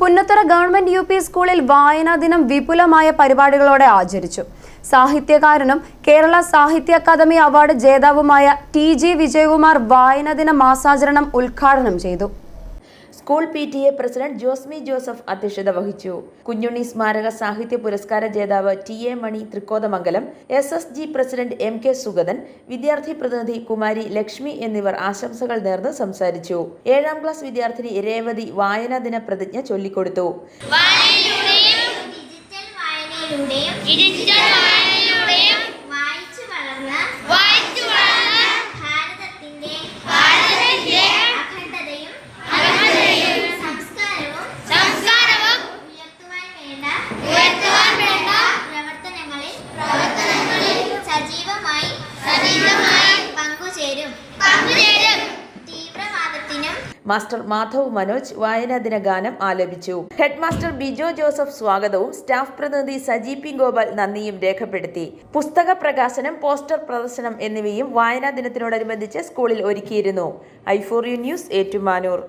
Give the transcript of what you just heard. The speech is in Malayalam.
പുന്നത്തറ ഗവൺമെന്റ് യു പി സ്കൂളിൽ വായനാ ദിനം വിപുലമായ പരിപാടികളോടെ ആചരിച്ചു. സാഹിത്യകാരനും കേരള സാഹിത്യ അക്കാദമി അവാർഡ് ജേതാവുമായ ടി ജി വിജയകുമാർ വായനാ ദിന മാസാചരണം ഉദ്ഘാടനം ചെയ്തു. School P T A president Josmi Joseph അധ്യക്ഷത വഹിച്ചു. കുഞ്ഞുണ്ണി സ്മാരക സാഹിത്യ പുരസ്കാര ജേതാവ് T A Mani Thrikkothamangalam S S G president M K Sugathan വിദ്യാർത്ഥി പ്രതിനിധി കുമാരി ലക്ഷ്മി എന്നിവർ ആശംസകൾ നേർന്ന് സംസാരിച്ചു. ഏഴാം ക്ലാസ് വിദ്യാർത്ഥിനി രേവതി വായനാ ദിന പ്രതിജ്ഞ ചൊല്ലിക്കൊടുത്തു. ഡിജിറ്റൽ മാസ്റ്റർ മാധവ് മനോജ് വായനാ ദിന ഗാനം ആലപിച്ചു. ഹെഡ് മാസ്റ്റർ ബിജോ ജോസഫ് സ്വാഗതവും സ്റ്റാഫ് പ്രതിനിധി സജി പി ഗോപാൽ നന്ദിയും രേഖപ്പെടുത്തി. പുസ്തക പ്രകാശനം പോസ്റ്റർ പ്രദർശനം എന്നിവയും വായനാ ദിനത്തിനോടനുബന്ധിച്ച് സ്കൂളിൽ ഒരുക്കിയിരുന്നു. I four U news Ettumanoor.